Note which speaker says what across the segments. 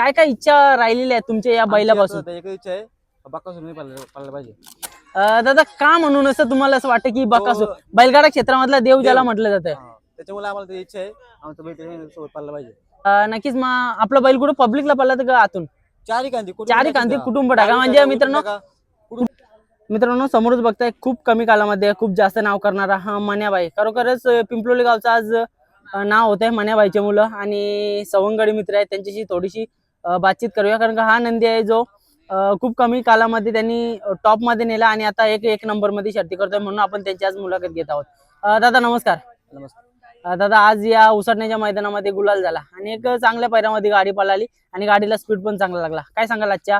Speaker 1: काय काय इच्छा राहिलेल्या आहेत तुमच्या या बैलापासून
Speaker 2: एक इच्छा आहे बाकासून पाळलं पाळलं पाहिजे
Speaker 1: अं, दादा का म्हणून असं तुम्हाला असं वाटतं की बकासूर
Speaker 2: तो-
Speaker 1: बैलगाडा क्षेत्रामधला देव ज्याला. म्हटलं जातं
Speaker 2: हा. त्याच्यामुळे आम्हाला ती इच्छा आहे आमचं बैल त्याच्यासोबत पाळलं पाहिजे
Speaker 1: अं, नक्कीच मग आपला बैल कुठं पब्लिकला पडला तर का आतून
Speaker 2: चारी कांदी कुटुंब
Speaker 1: चारी कांदी. कुटुंब टाका म्हणजे मित्रांनो
Speaker 2: टाका.
Speaker 1: मित्रांनो समोरच बघताय खूप कमी कालामध्ये खूप जास्त नाव करणारा हा मन्याबाई खरोखरच अं, पिंपलोली गावचा आज अं, नाव होत आहे मन्याबाईचे मुलं आणि सवंगडी मित्र आहेत त्यांच्याशी थोडीशी बातचीत करूया. कारण का हा नंदी आहे जो खूप कमी कालामध्ये त्यांनी टॉपमध्ये नेला आणि आता एक एक नंबरमध्ये शर्ती करतोय म्हणून आपण त्यांची आज मुलाखत घेत आहोत. दादा नमस्कार.
Speaker 2: नमस्कार.
Speaker 1: दादा आज या उसटण्याच्या मैदानामध्ये गुलाल झाला आणि एक चांगल्या पैरामध्ये गाडी पळाली आणि गाडीला स्पीड पण चांगला लागला. काय सांगाल आजच्या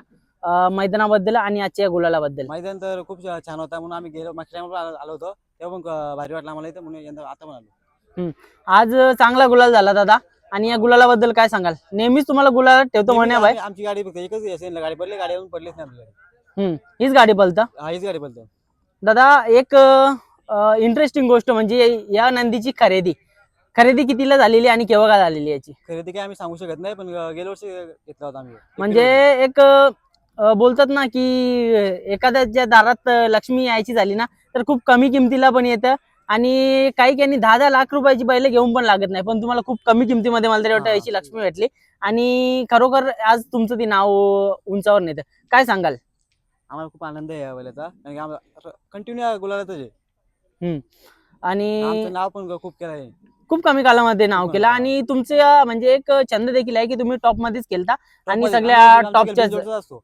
Speaker 1: मैदानाबद्दल आणि आजच्या गुलालाबद्दल?
Speaker 2: मैदान तर खूप छान होता म्हणून आम्ही गेलो मागच्या आलो होतो. तेव्हा पण भारी वाटलं आम्हाला इथं म्हणून आता पण आलो.
Speaker 1: आज चांगला गुलाल झाला दादा. आणि या गुलालाबद्दल काय सांगाल? नेहमीच तुम्हाला गुलाल ठेवतो म्हणे बाय
Speaker 2: आमची गाडी फक्त एकच गाडी पडली गाडी अजून पडलीच नाही
Speaker 1: हम्म हीच गाडी
Speaker 2: हा हीच गाडी पडतो
Speaker 1: दादा एक इंटरेस्टिंग गोष्ट म्हणजे या नंदीची खरेदी. खरेदी कितीला झालेली आणि केव्हा का झालेली याची?
Speaker 2: खरेदी काय आम्ही सांगू शकत नाही पण गेल्या वर्षी घेतला होता आम्ही.
Speaker 1: म्हणजे एक अं, बोलतात ना की एखाद्याच्या दारात अं, लक्ष्मी यायची झाली ना तर खूप कमी किमतीला पण येतं. आणि काही काही दहा दहा लाख रुपयाची बैल घेऊन पण लागत नाही. पण तुम्हाला खूप कमी किमतीमध्ये मला तरी वाटतं. याची लक्ष्मी भेटली. आणि खरोखर आज तुमचं ते नाव उंचावर नेतं काय सांगाल?
Speaker 2: आम्हाला खूप आनंद आहे या वेळेचा कारण की कंटिन्यू गुलालातच आहे.
Speaker 1: आणि
Speaker 2: आमचं नाव पण खूप केलं आहे.
Speaker 1: खूप कमी कालामध्ये नाव केलं. आणि तुमचं म्हणजे एक छंद देखील आहे की तुम्ही टॉप मध्येच खेळता आणि
Speaker 2: Top मध्ये.
Speaker 1: सगळ्या
Speaker 2: आम्ही केलं असतो.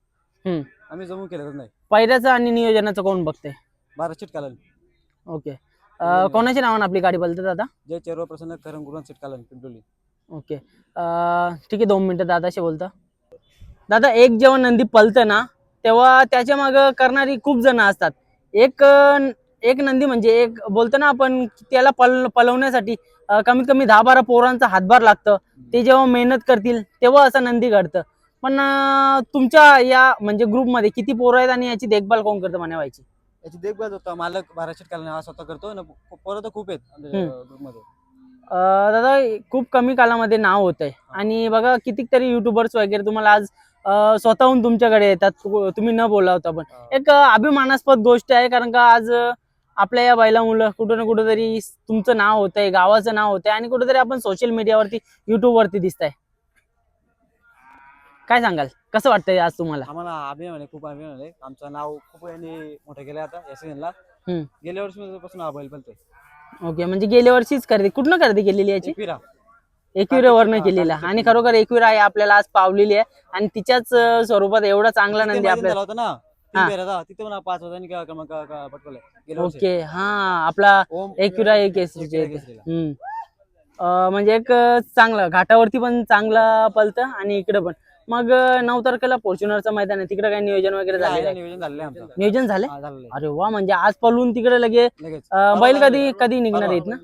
Speaker 1: हम्म.
Speaker 2: आम्ही जमून केलंच नाही.
Speaker 1: पैऱ्याचं आणि नियोजनाचं कोण बघते
Speaker 2: बारा चिट कालन.
Speaker 1: ओके. अं, कोणाच्या नावानं आपली गाडी बोलते दादा?
Speaker 2: जय चेरो प्रसन्न करण गुरुवान चिट कालन पिंपलोली
Speaker 1: ओके. अं, ठीक आहे दोन मिनिटं दादाशी बोलतं. दादा एक जेव्हा नंदी पलतं ना तेव्हा त्याच्या मागं करणारी खूप जण असतात. एक अं, एक नंदी म्हणजे एक बोलतो ना आपण त्याला पल पलवण्यासाठी अं, कमीत कमी दहा बारा पोरांचा हातभार लागतं. ते जेव्हा मेहनत करतील तेव्हा असं नंदी घडतं. पण अं, तुमच्या या म्हणजे ग्रुपमध्ये किती पोरं आहेत आणि याची देखभाल कोण करतं म्हणावायची
Speaker 2: याची देखभाल होता मालक चिट कालन हा स्वतः करतो ना पोरं तर खूप आहेत. ग्रुपमध्ये
Speaker 1: अं, दादा खूप कमी कालामध्ये नाव होत आहे आणि बघा कितीतरी युट्यूबर्स वगैरे तुम्हाला आज अं, स्वतःहून तुमच्याकडे येतात. तु- तुम्ही न बोलावता पण. एक अं, अभिमानास्पद गोष्ट आहे कारण का आज अं, आपल्या या बैला मुलं कुठं ना कुठंतरी तुमचं नाव होतंय गावाचं नाव होतंय आणि कुठेतरी आपण सोशल मीडियावरती युट्यूब वरती दिसताय. काय सांगाल? कसं वाटतंय आज तुम्हाला?
Speaker 2: आम्हाला अभिमान आहे खूप अभिमान आहे आमचं नाव खूप यांनी मोठं केलं आता या सीझनला
Speaker 1: हम्म.
Speaker 2: गेल्या वर्षी हा बैल पलतोय
Speaker 1: ओके म्हणजे गेल्या वर्षीच खरेदी कुठनं खरेदी केलेली याची?
Speaker 2: एकविरा.
Speaker 1: एकविरावरनं केलेला. आणि. खरोखर एकविरा आहे आपल्याला आज पावलेली आहे. आणि तिच्याच अं, स्वरूपात एवढा चांगला नंदी आपल्याला
Speaker 2: होता ना? तीन. फेऱ्याचा. तिथे पण पाच होता आणि क्रमांक पटकवलाय गेल्या वर्षी.
Speaker 1: ओके हा आपला
Speaker 2: ओम
Speaker 1: एकविरा एक
Speaker 2: एकविरा केसरीला.
Speaker 1: हम्म. अं, म्हणजे एक अं, चांगलं घाटावरती पण चांगला पलतं आणि इकडे पण. मग नऊ तारखेला फॉर्च्युनरचं मैदान आहे. तिकडे काय नियोजन वगैरे झालेलं आहे?
Speaker 2: नियोजन झालेलं आहे आमचं.
Speaker 1: नियोजन झाले
Speaker 2: हा, झालेलं आहे.
Speaker 1: अरे वा म्हणजे आज पलून तिकडे लगे
Speaker 2: लगेच.
Speaker 1: अं, बैल कधी
Speaker 2: झालं.
Speaker 1: कधी निघणार. आहेत ना?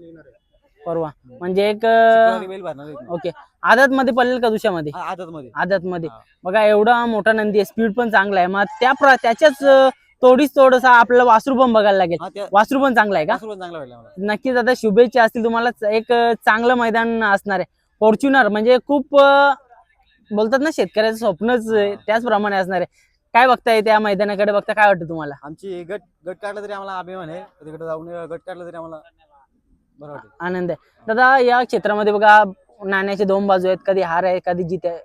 Speaker 1: परवा म्हणजे एक अं,
Speaker 2: शुक्रवारी बैल भरणार आहेत ना.
Speaker 1: ओके. आदत मध्ये पडलेल का दुसऱ्यामध्ये?
Speaker 2: हा, आदत मध्ये
Speaker 1: आदत मध्ये
Speaker 2: हा.
Speaker 1: बघा एवढा मोठा नंदी आहे. स्पीड पण चांगला आहे. मग त्या प्र- त्याच्याच अं, तोडीस थोडसा आपल्याला वासरू पण बघायला लागेल.
Speaker 2: हा त्या
Speaker 1: वासरू पण चांगला आहे का?
Speaker 2: वासरू पण चांगला भेटला मला.
Speaker 1: नक्कीच आता शुभेच्छा असतील तुम्हाला. एक अं, चांगलं मैदान असणार आहे. फॉर्च्युनर म्हणजे खूप अं, बोलतात ना शेतकऱ्याचं स्वप्नच आहे,
Speaker 2: हा.
Speaker 1: त्याचप्रमाणे असणार आहे. काय बघताय त्या मैदानाकडे बघता काय वाटतं तुम्हाला?
Speaker 2: आमची गट गट काढला तरी आम्हाला अभिमान आहे. तिकडे जाऊन गट काढला तरी आम्हाला बरं वाटेल.
Speaker 1: आनंद आहे. दादा या क्षेत्रामध्ये बघा नाण्याचे दोन बाजू आहेत. कधी हार आहे कधी जीत आहे.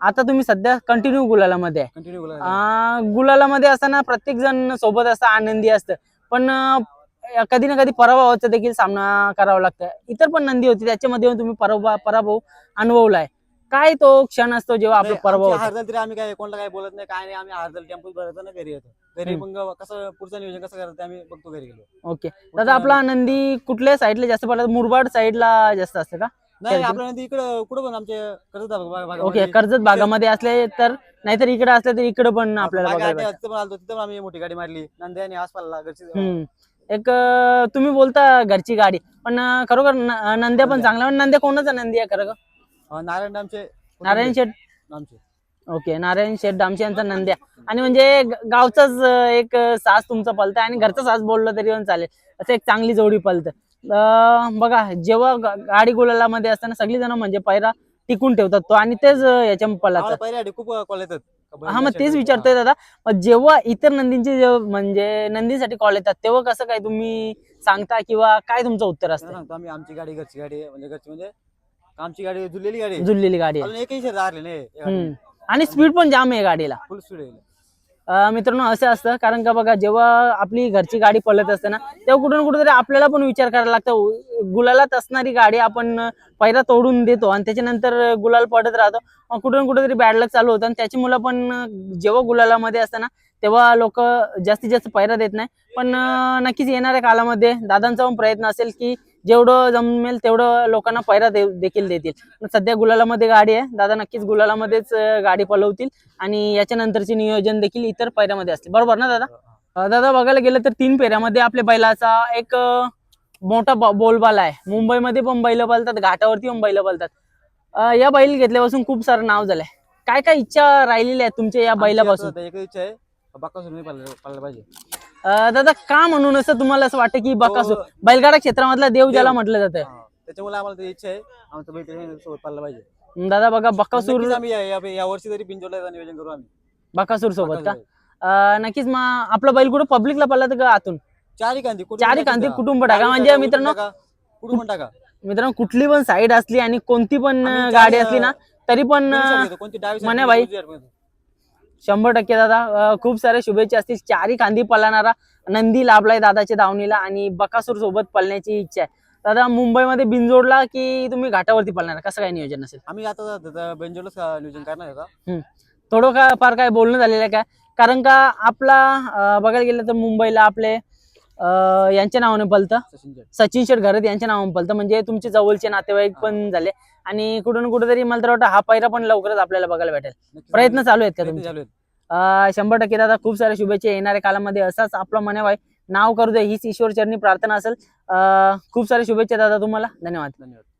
Speaker 1: आता तुम्ही सध्या कंटिन्यू गुलालामध्ये आहे.
Speaker 2: कंटिन्यू बोला
Speaker 1: आ, गुलालामध्ये असताना प्रत्येक जण सोबत असतं आनंदी असतं. पण अं, कधी ना कधी पराभवाचा देखील सामना करावा लागतं. इतर पण नंदी होती त्याच्यामध्ये तुम्ही पराभव पराभव अनुभवलाय. काय तो क्षण असतो जेव्हा आपला पराभव होतो?
Speaker 2: हारदल तरी आम्ही काय कोणाला काय बोलत नाही काय नाही आम्ही हारदल टेम्पो भरायचा ना घरी येतो घरी
Speaker 1: हम्म.
Speaker 2: मग कसं पुढचं नियोजन कसं करायचं ते आम्ही बघतो घरी गेलो
Speaker 1: ओके दादा आपला नंदी कुठल्या साईडला जास्त पडला मुरबाड साईडला जास्त असते का
Speaker 2: नाही
Speaker 1: खेळतो?
Speaker 2: आपल्या नंतर इकडं कुठं पण आमचे कर्जत
Speaker 1: ओके
Speaker 2: भागामध्ये
Speaker 1: कर्जत भागामध्ये असले तर नाहीतर इकडे असले तर इकडे पण आपल्याला बघायला भेटतं.
Speaker 2: तिथं पण आलतो तिथं पण आम्ही मोठी गाडी मारली नंदी आणि आसपासला घरची
Speaker 1: हम्म. एक अं, तुम्ही बोलता घरची गाडी पण अं, खरोखर न- नंद्या पण पण नंद्या कोणाचा नंदी आहे खरं
Speaker 2: अं, नारायण आमचे
Speaker 1: नारायण शेठ?
Speaker 2: आमचे
Speaker 1: ओके नारायण शेठ डामशे यांचा नंद्या. आणि म्हणजे गावचाच एक सास तुमचा पलत आणि घरचा सास बोललं तरी पण चालेल. असं एक चांगली जोडी पलत बघा जेव्हा गाडी गुलालामध्ये असताना सगळी जण म्हणजे पैरा टिकून ठेवतात तो आणि तेच याच्या
Speaker 2: पहिल्या खूप कॉल येतात.
Speaker 1: हा मग तेच विचारतोय दादा. जेव्हा इतर नंदींचे म्हणजे नंदीसाठी कॉल येतात तेव्हा कसं काय तुम्ही सांगता किंवा काय तुमचं उत्तर असतं?
Speaker 2: आमची गाडी घरची गाडी म्हणजे घरची म्हणजे आमची गाडी जुळलेली गाडी आहे.
Speaker 1: जुळलेली गाडी आहे.
Speaker 2: अजून एकही नाही
Speaker 1: हम्म. आणि स्पीड पण जाम आहे गाडीला.
Speaker 2: फुल स्पीड आहे.
Speaker 1: अं, मित्रांनो असं असतं कारण का बघा जेव्हा आपली घरची गाडी पळत असते ना तेव्हा कुठून कुठेतरी आपल्याला पण विचार करायला लागतं. उ- गुलालात असणारी गाडी आपण अं, पहिला तोडून देतो आणि त्याच्यानंतर अं, गुलाल पडत राहतो. मग कुठून कुठेतरी बॅड लक चालू होतं. आणि त्याची मुलं पण अं, जेव्हा गुलालामध्ये असताना तेव्हा लोक जास्तीत जास्त पैरा देत नाही. पण अं, नक्कीच येणाऱ्या काळामध्ये दादांचा पण प्रयत्न असेल की जेवढं जमेल तेवढं लोकांना पैरा दे देखील देतील. सध्या गुलालामध्ये गाडी आहे. दादा नक्कीच गुलालामध्येच गाडी पलवतील आणि याच्या नंतरचे नियोजन देखील इतर पैऱ्यामध्ये असतील. बरोबर ना दादा? दादा बघायला गेलं तर तीन फेऱ्यामध्ये आपल्या बैलाचा एक मोठा बोलबाला आहे. मुंबईमध्ये पण बैल पळतात घाटावरती पण बैल अं, या बैल घेतल्यापासून खूप सारं नाव झालंय. काय काय इच्छा राहिलेल्या आहेत तुमच्या या बैलापासून?
Speaker 2: एक इच्छा आहे पाहिजे.
Speaker 1: दादा का म्हणून असं तुम्हाला असं वाटतं की बकासूर
Speaker 2: तो-
Speaker 1: बैलगाडा क्षेत्रामधला देव ज्याला. म्हटलं जातं
Speaker 2: हा. त्याच्यामुळे आम्हाला ती इच्छा आहे आमचं सोबत पाहिजे
Speaker 1: दादा बघा बकासूर
Speaker 2: नक्कीच आम्ही या- या या वर्षी तरी नियोजन करू आम्ही
Speaker 1: बकासूर सोबत का
Speaker 2: बाकासूर.
Speaker 1: अं, नक्कीच मग आपला बैल कुठं पब्लिकला पडला का आतून
Speaker 2: चारी कांदी कुठून
Speaker 1: चारी
Speaker 2: टाका.
Speaker 1: कांदी कुटुंब टाका.
Speaker 2: चारी
Speaker 1: म्हणजे मित्रांनो,
Speaker 2: कुठून टाका, पण टाका
Speaker 1: मित्रांनो कुठली पण साईड असली आणि कोणती पण
Speaker 2: आम्ही
Speaker 1: अं,
Speaker 2: चार-
Speaker 1: गाडी असली ना तरी पण
Speaker 2: side घेतो. कोणती डावी side
Speaker 1: म्हणे
Speaker 2: घेतो,
Speaker 1: बाई.
Speaker 2: उजवी side घेतो.
Speaker 1: शंभर टक्के दादा. खूप साऱ्या शुभेच्छा असतील. चारी कांदी पळणारा नंदी लाभलाय दादाच्या दावणीला आणि बकासूर सोबत पळण्याची इच्छा आहे. दादा मुंबईमध्ये बिनजोडला की तुम्ही घाटावरती पळणार? कसं काय नियोजन असेल?
Speaker 2: आम्ही आता बेंजोलच नियोजन करणार.
Speaker 1: थोडं का फार काय बोलणं झालेलं आहे काय? कारण का आपला बघायला गेलं तर मुंबईला आपले यांच्या नावाने पलतं.
Speaker 2: सचिन
Speaker 1: शेठ घरत यांच्या नावाने पलतं. म्हणजे तुमचे जवळचे नातेवाईक पण झाले. आणि कुठं ना कुठेतरी मला तर वाटतं हा पैरा पण लवकरच आपल्याला बघायला भेटेल. प्रयत्न चालू आहेत का तुमचे. अं, शंभर टक्के दादा खूप साऱ्या शुभेच्छा येणाऱ्या काळामध्ये असाच आपला मनेवाय नाव करू दे हीच ईश्वर चरणी प्रार्थना असेल. अं, खूप साऱ्या शुभेच्छा दादा तुम्हाला. धन्यवाद.
Speaker 2: धन्यवाद.